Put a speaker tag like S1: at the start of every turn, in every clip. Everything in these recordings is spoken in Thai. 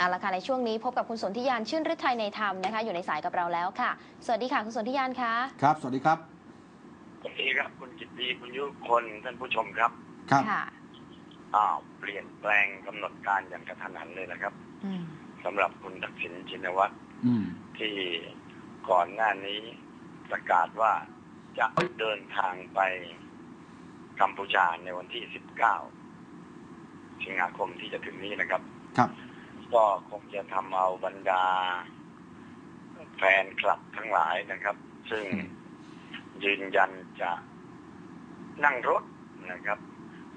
S1: เอาละค่ะในช่วงนี้พบกับคุณสนธิยานชื่นฤทัยในธรรมนะคะ อยู่ในสายกับเราแล้วค่ะ สวัสดีค่ะคุณสนธิยานคะ
S2: ครับ สวัสดีครับ
S3: สวัสดีครับ คุณจิตดีคุณยุคนท่านผู้ชมครับ
S2: ครับ
S1: ค่ะ
S3: อ้าวเปลี่ยนแปลงกำหนดการอย่างกระทันหันเลยนะครับ
S1: อืม
S3: สำหรับคุณทักษิณชินวัตร
S2: อืม
S3: ที่ก่อนหน้านี้ประกาศว่าจะเดินทางไปกัมพูชาในวันที่ 19 สิงหาคมที่จะถึงนี้นะครับ
S2: ครับ
S3: ก็คงจะทำเอาบรรดา แฟนคลับทั้งหลายนะครับ ซึ่งยืนยันจะนั่งรถนะครับ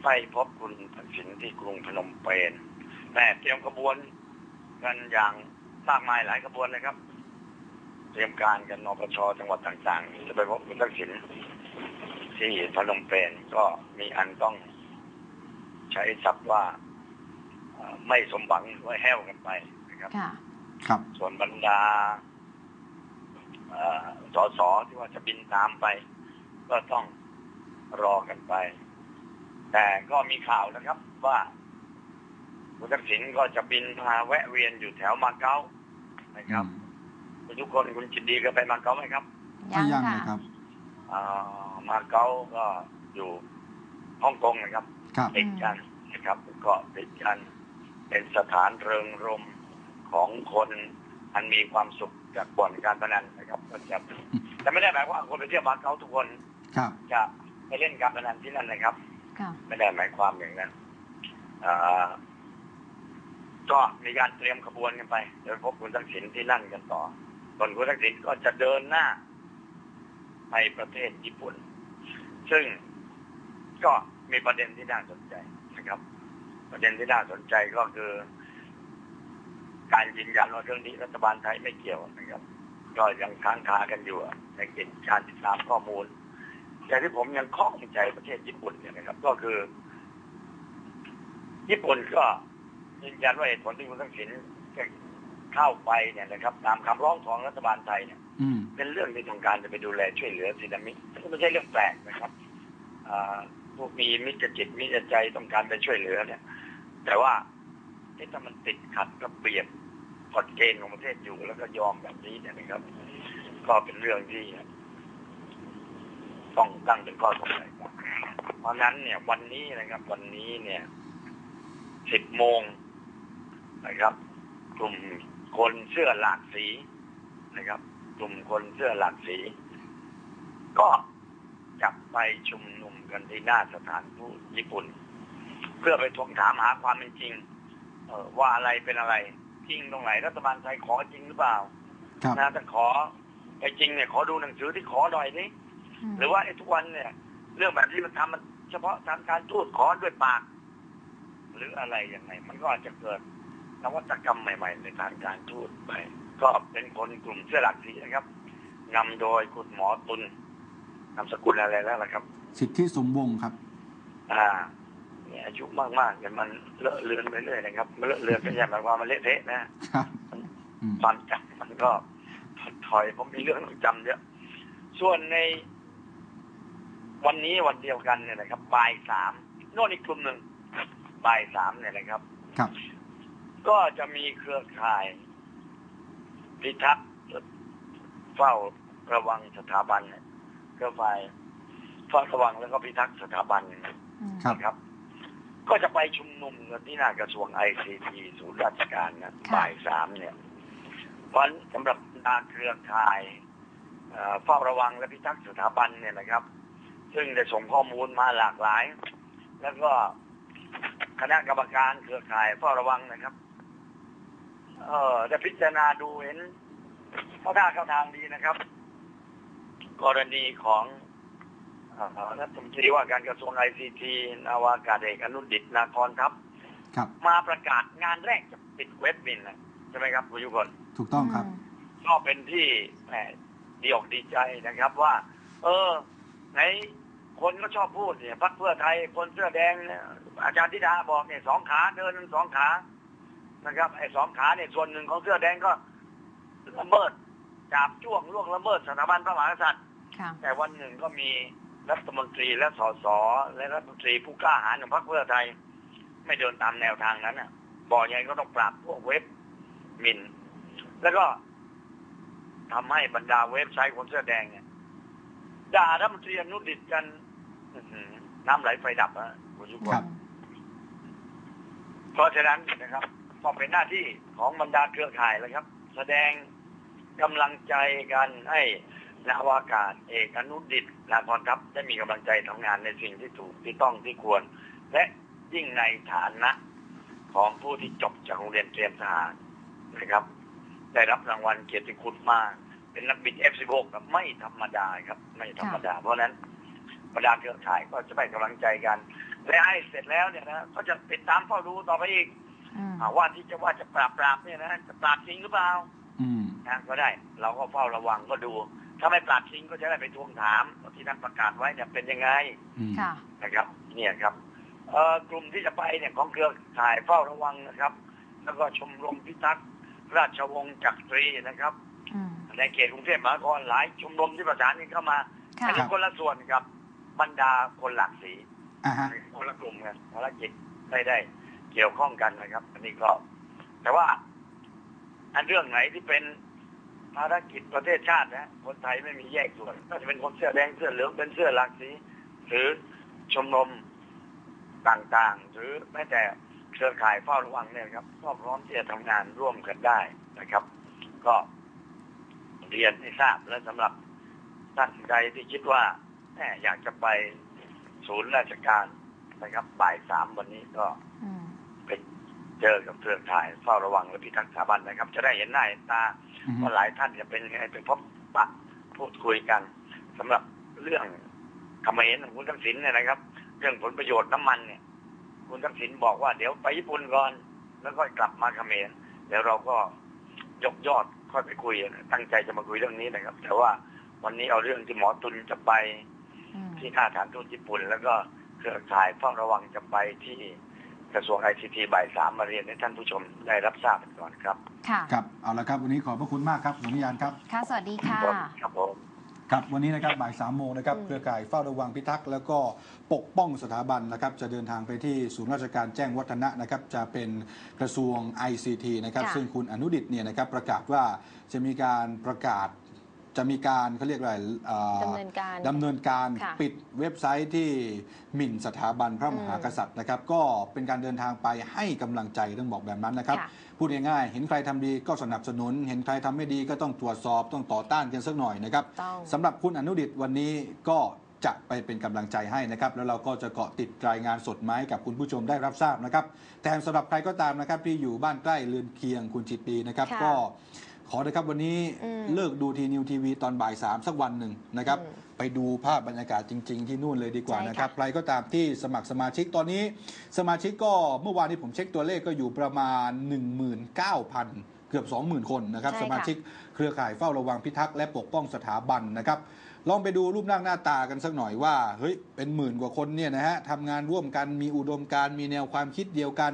S3: ไปพบคุณทักษิณที่กรุงพนมเปญแต่เตรียมขบวนกันอย่างมากมายหลายขบวนเลยครับ เตรียมการกันนปชจังหวัดต่างๆ จะไปพบคุณทักษิณที่พนมเปญก็มีอันต้องใช้ศัพท์ว่า ไม่สมหวังไว้แห้วกันไปนะครับ
S1: ค่ะ
S2: ครับ
S3: ส่วนบรรดาเอ่อสสที่ว่าจะบินตามไป ก็ต้องรอกันไป แต่ก็มีข่าวนะครับว่าคุณทักษิณก็จะบินพาแวะเวียนอยู่แถวมาเก๊านะครับคุณทุกคนคุณจิตดีก็ไปมาเก๊าไหมครับ
S2: ถ้ายังเลยค
S1: ค่ะ
S2: รับ
S3: อ่ามาเก๊าก็อยู่ฮ่องกงนะครับ
S2: ครับ
S3: ติดกันนะครับก็ติดกัน เป็นสถานเริงรมย์ของคนอันมีความสุขจากบ่อนการพนันนะครับก็จะแต่ไม่ได้หมายความว่าคนไปเที่ยวมาเก๊าทุกคน
S2: ครับ
S3: จะไปเล่นการพนันที่นั่นนะครับ
S1: ค่ะ
S3: ไม่ได้หมายความอย่างนั้นอ่าก็มีการเตรียมขบวนกันไปเดี๋ยวพบคุณทักษิณที่นั่นกันต่อส่วนคุณทักษิณก็จะเดินหน้าไปประเทศญี่ปุ่น ซึ่งก็มีประเด็นที่น่าสนใจนะครับ ประเด็นที่น่าสนใจก็คือ การยืนยันว่าเรื่องนี้รัฐบาลไทยไม่เกี่ยวนะครับ ก็ยังค้างคากันอยู่ในการติดตามข้อมูล แต่ที่ผมยังข้องใจประเทศญี่ปุ่นเนี่ยนะครับ ก็คือ ญี่ปุ่นก็ยืนยันว่าเหตุผลที่คุณทักษิณจะเข้าไปเนี่ยนะครับ ตามคำร้องของรัฐบาลไทยเนี่ย
S2: อืม
S3: เป็นเรื่องที่ต้องการจะไปดูแลช่วยเหลือสึนามิซึ่งไม่ใช่เรื่องแปลกนะครับอ่าพวกมีมิตรจิตมิตรใจต้องการไปช่วยเหลือเนี่ย แต่ว่าถ้ามันติดขัดระเบียบกฎเกณฑ์ของประเทศอยู่แล้วก็ยอมแบบนี้เนี่ยนะครับ ก็เป็นเรื่องที่ต้องตั้งเป็นข้อสงสัยก่อนเพราะนั้นเนี่ย วันนี้นะครับ วันนี้เนี่ยสิบโมงนะครับ กลุ่มคนเสื้อหลากสีนะครับ กลุ่มคนเสื้อหลากสี ก็จะไปชุมนุมกันที่หน้าสถานทูตญี่ปุ่น เพื่อไปทวงถามหาความเป็นจริงเออว่าอะไรเป็นอะไรจริงตรงไหนรัฐบาลไทยขอจริงหรือเปล่า
S2: ครับ
S3: นะถ้าขอไปจริงเนี่ยขอดูหนังสือที่ขอหน่อยนี่หรือว่าไอ้ทุกวันเนี่ย เรื่องแบบนี้มันทำมันเฉพาะทางการทูตขอด้วยปาก หรืออะไรยังไง มันก็อาจจะเกิดนวัตกรรมใหม่ ๆ ในทางการทูตไป ก็เป็นคนกลุ่มเสื้อหลักสีนะครับนำโดยคุณหมอตุลนามสกุลอะไรแล้วล่ะครับ
S2: สิทธิสมวงศ์ครับ
S3: อ่า เนี่ยอายุมากๆเนี่ยมันเลอะเลือนไปเรื่อยนะครับ มันเลอะเลือนไม่ใช่หมายความมันเละเทะนะ
S2: ครับอืม
S3: ความจำมันก็ถอยผมมีเรื่องต้องจำเยอะ ส่วนในวันนี้วันเดียวกันเนี่ยนะครับบ่ายสามโน่นอีกกลุ่มหนึ่งบ่ายสามเนี่ยนะครับ
S2: ครับ
S3: ก็จะมีเครือข่ายพิทักษ์เฝ้าระวังสถาบันเนี่ยเครือข่ายเฝ้าระวังแล้วก็พิทักษ์สถาบันเนี่ย
S2: ครับ
S3: นะครับ ก็จะไปชุมนุมกันที่หน้ากระทรวงไอซีทีศูนย์ราชการนะ
S1: ค่ะ
S3: บ่ายสามเนี่ยวันสำหรับบรรดาเครือข่ายเอ่อเฝ้าระวังและพิทักษ์สถาบันเนี่ยนะครับ ซึ่งได้ส่งข้อมูลมาหลากหลาย แล้วก็คณะกรรมการเครือข่ายเฝ้าระวังนะครับ เอ่อได้พิจารณาดูเห็นเข้าท่าเข้าทางดีนะครับ กรณีของเอ่อ รัฐมนตรีว่าการกระทรวงไอซีทีนาวากาศเอกอนุดิตนาคอนทัพ
S2: ครับ
S3: มาประกาศงานแรกจะปิดเว็บบินนะใช่ไหมครับคุณยุคน
S2: ถูกต้องครับ
S3: ก็เป็นที่แหมดีอกดีใจนะครับว่า เออไหนคนก็ชอบพูดเนี่ยพักเพื่อไทยคนเสื้อแดงเนี่ยอาจารย์ธิดาบอกเนี่ยสองขาเดินทั้งสองขานะครับไอ้สองขาเนี่ยส่วนหนึ่งของเสื้อแดงก็ละเมิดจับจ้วงล่วงละเมิดสถาบันพระมหากษัตริย์
S1: ค่ะ
S3: แต่วันหนึ่งก็มี รัฐมนตรีและสสและรัฐมนตรีผู้กล้าหาญของพรรคเพื่อไทย ไม่เดินตามแนวทางนั้นน่ะบอกยังไงก็ต้องปราบพวกเว็บหมิน แล้วก็ทำให้บรรดาเว็บไซต์คนเสื้อแดงเนี่ยด่ารัฐมนตรีอนุดิตกันอื้อหือน้ำไหลไฟดับอะคุณสุก
S2: ครั
S3: ร
S2: บ
S3: เพราะฉะนั้นนะครับก็เป็นหน้าที่ของบรรดาเครือข่ายแล้วครับ แสดงกำลังใจกันให้ นาวากาศเอกอนุดิตนาพรทัพได้มีกำลังใจทำงานในสิ่งที่ถูกที่ต้องที่ควร และยิ่งในฐานะของผู้ที่จบจากโรงเรียนเตรียมทหารนะครับ ได้รับรางวัลเกียรติคุณมาก เป็นนักบิน F16 แบบไม่ธรรมดาครับ ไม่ธรรมดา เพราะฉะนั้นบรรดาเครือข่ายก็จะให้กำลังใจกัน และให้เสร็จแล้วเนี่ยนะก็จะติดตามเฝ้าดูต่อไปอีก
S1: อืม
S3: อ่าว่าที่จะว่าจะปราบปรามเนี่ยนะจะปราบจริงหรือเปล่า
S2: อืม
S3: นะก็ได้ เราก็เฝ้าระวังก็ดู ถ้าไม่ปราบจริงก็จะได้ไปทวงถามว่าที่ท่านประกาศไว้เนี่ยเป็นยังไง
S2: อืม
S1: ค่ะ
S3: นะครับ เนี่ยครับเอ่อกลุ่มที่จะไปเนี่ยของเครือข่ายเฝ้าระวังนะครับ แล้วก็ชมรมพิทักษ์ราชวงศ์จักรีนะครับ
S1: อืม
S3: ในเขตกรุงเทพมหานครหลายชมรมที่ประสานกันเข้ามา
S1: ค่ะ
S3: อันนี้คนละส่วนกับบรรดาคนหลากสี
S2: อ่าฮะ
S3: คนละกลุ่มกันภารกิจไม่ได้เกี่ยวข้องกันนะครับ อันนี้ก็ แต่ว่า อันเรื่องไหนที่เป็น ภารกิจประเทศชาตินะคนไทยไม่มีแยกส่วนก็จะเป็นคนเสื้อแดงเสื้อเหลืองเป็นเสื้อหลากสีหรือชมรมต่างๆ หรือแม้แต่เครือข่ายเฝ้าระวังเนี่ยครับก็พร้อมที่จะทำงานร่วมกันได้นะครับ ก็เรียนให้ทราบและสำหรับท่านใดที่คิดว่าแหมอยากจะไปศูนย์ราชการนะครับบ่ายสามวันนี้ก็
S1: อืม
S3: ไป เจอกับเครือข่ายเฝ้าระวังและพิทักษ์สถาบันนะครับ จะได้เห็นหน้าเห็นตา
S2: อืม
S3: ว่าหลายท่านจะเป็นยังไงไปพบปะพูดคุยกันสำหรับเรื่องเขมรของคุณทักษิณเนี่ยนะครับ เรื่องผลประโยชน์น้ำมันเนี่ย คุณทักษิณบอกว่าเดี๋ยวไปญี่ปุ่นก่อน แล้วก็กลับมาเขมรเดี๋ยวเราก็ยกยอดค่อยไปคุยนะตั้งใจจะมาคุยเรื่องนี้นะครับ แต่ว่าวันนี้เอาเรื่องที่หมอตุลจะไป
S1: อืม
S3: ที่ท่าฐานทูตญี่ปุ่น แล้วก็เครือข่ายเฝ้าระวังจะไปที่ กระทรวงไอซีทีบ่ายสามมาเรียนให้ท่านผู้ชมได้รับทราบกันก่อนครับ
S1: ค่ะ
S2: ครับเอาละครับวันนี้ขอบพระคุณมากครับคุณนิยานครับ
S1: ค่ะ สวัสดีค่ะ
S3: ครับผม
S2: ครับวันนี้นะครับบ่ายสามโมงนะครับ
S1: อืม
S2: เครือข่ายเฝ้าระวังพิทักษ์แล้วก็ปกป้องสถาบันนะครับจะเดินทางไปที่ศูนย์ราชการแจ้งวัฒนะนะครับจะเป็นกระทรวง ICT นะครับ
S1: ค่ะ
S2: ซึ่งคุณอนุดิตเนี่ยนะครับประกาศว่าจะมีการประกาศ จะมีการเขาเรียกอะไรเอ่อ
S1: ดำเนินการ
S2: ดำเนินการ
S1: ค่ะ
S2: ปิดเว็บไซต์ที่หมิ่นสถาบันพระมหากษัตริย์นะครับ ก็เป็นการเดินทางไปให้กำลังใจต้องบอกแบบนั้นนะครับ
S1: ค่ะ
S2: พูดง่ายๆเห็นใครทำดีก็สนับสนุน เห็นใครทำไม่ดีก็ต้องตรวจสอบต้องต่อต้านกันสักหน่อยนะครับ
S1: ต้อง
S2: สำหรับคุณอนุดิตวันนี้ก็จะไปเป็นกำลังใจให้นะครับ แล้วเราก็จะเกาะติดรายงานสดไมาให้กับคุณผู้ชมได้รับทราบนะครับ แต่สำหรับใครก็ตามนะครับที่อยู่บ้านใกล้เรือนเคียงคุณจิตดีนะครับ
S1: ค่ะ
S2: ก็ข อนะครับวันนี้
S1: อืม
S2: เลิกดูทีนิวทีวีตอนบ่ายสามสักวันหนึ่งนะครับ
S1: อืม
S2: ไปดูภาพบรรยากาศจริง ๆ ที่นู่นเลยดีกว่า
S1: ใช่ค่ะ
S2: นะครับใครก็ตามที่สมัครสมาชิกตอนนี้ สมาชิกก็เมื่อวานนี้ผมเช็คตัวเลขก็อยู่ประมาณ 19,000 เกือบ 20,000 คนนะครับ
S1: ใช่ค่ะ
S2: สมาชิกเครือข่ายเฝ้าระวังพิทักษ์และปกป้องสถาบันนะครับ ลองไปดูรูปร่างหน้าตากันสักหน่อยว่าเฮ้ยเป็นหมื่นกว่าคนเนี่ยนะฮะทำงานร่วมกันมีอุดมการณ์มีแนวความคิดเดียวกัน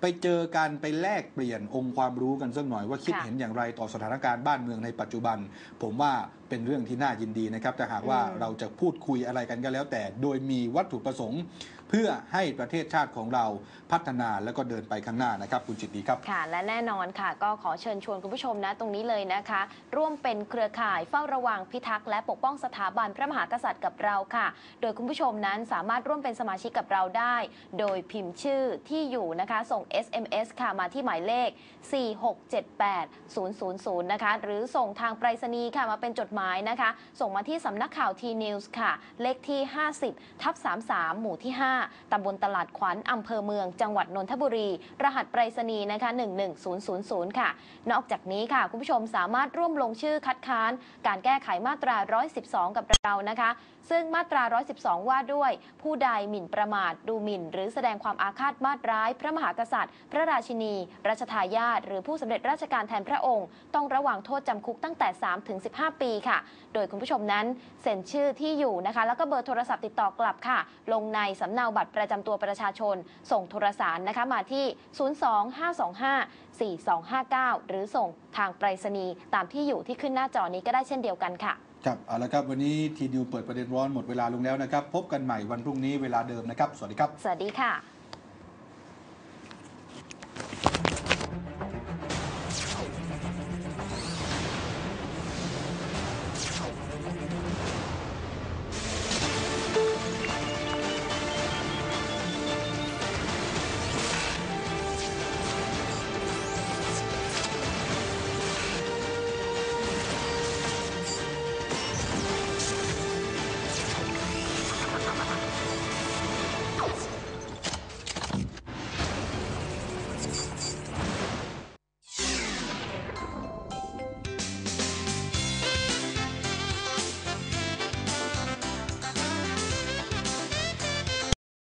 S2: ไปเจอกันไปแลกเปลี่ยนองค์ความรู้กันสักหน่อยว่าคิด
S1: ค่ะ
S2: เห็นอย่างไรต่อสถานการณ์บ้านเมืองในปัจจุบัน ผมว่าเป็นเรื่องที่น่ายินดีนะครับแต่หากว่า
S1: อืม
S2: เราจะพูดคุยอะไรกันก็แล้ว แต่โดยมีวัตถุประสงค์ เพื่อให้ประเทศชาติของเราพัฒนาแล้วก็เดินไปข้างหน้านะครับ คุณจิตดีครับ
S1: ค่ะ และแน่นอนค่ะ ก็ขอเชิญชวนคุณผู้ชมนะตรงนี้เลยนะคะ ร่วมเป็นเครือข่ายเฝ้าระวังพิทักษ์และปกป้องสถาบันพระมหากษัตริย์กับเราค่ะ โดยคุณผู้ชมนั้นสามารถร่วมเป็นสมาชิกกับเราได้ โดยพิมพ์ชื่อที่อยู่นะคะ ส่ง SMS ค่ะมาที่หมายเลข 4678000 นะคะ หรือส่งทางไปรษณีย์ค่ะมาเป็นจดหมายนะคะ ส่งมาที่สำนักข่าวทีนิวส์ค่ะ เลขที่ 50 ทับ 33 หมู่ที่ 5 ตำบลตลาดขวัญอำเภอเมือง จังหวัดนนทบุรี รหัสไปรษณีย์นะคะ 11000 ค่ะ นอกจากนี้ค่ะ คุณผู้ชมสามารถร่วมลงชื่อคัดค้าน การแก้ไขมาตรา 112กับเรานะคะ ซึ่งมาตรา 112 ว่าด้วย ผู้ใดหมิ่นประมาท ดูหมิ่น หรือแสดงความอาฆาตมาตร้าย พระมหากษัตริย์ พระราชินี รัชทายาทหรือผู้สำเร็จราชการแทนพระองค์ ต้องระวังโทษจำคุกตั้งแต่ 3 ถึง 15 ปีค่ะ โดยคุณผู้ชมนั้นเซ็นชื่อที่อยู่นะคะ แล้วก็เบอร์โทรศัพท์ติดต่อกลับค่ะ ลงในสำเนาบัตรประจำตัวประชาชน ส่งโทรสารนะคะมาที่ 025254259 หรือส่งทางไปรษณีย์ตามที่อยู่ที่ขึ้นหน้าจอนี้ก็ได้เช่นเดียวกันค่ะ
S2: ครับเอาละครับ วันนี้ทีดิวเปิดประเด็นร้อนหมดเวลาลงแล้วนะครับ พบกันใหม่วันพรุ่งนี้เวลาเดิมนะครับ สวัสดีครับ
S1: สวัสดีค่ะ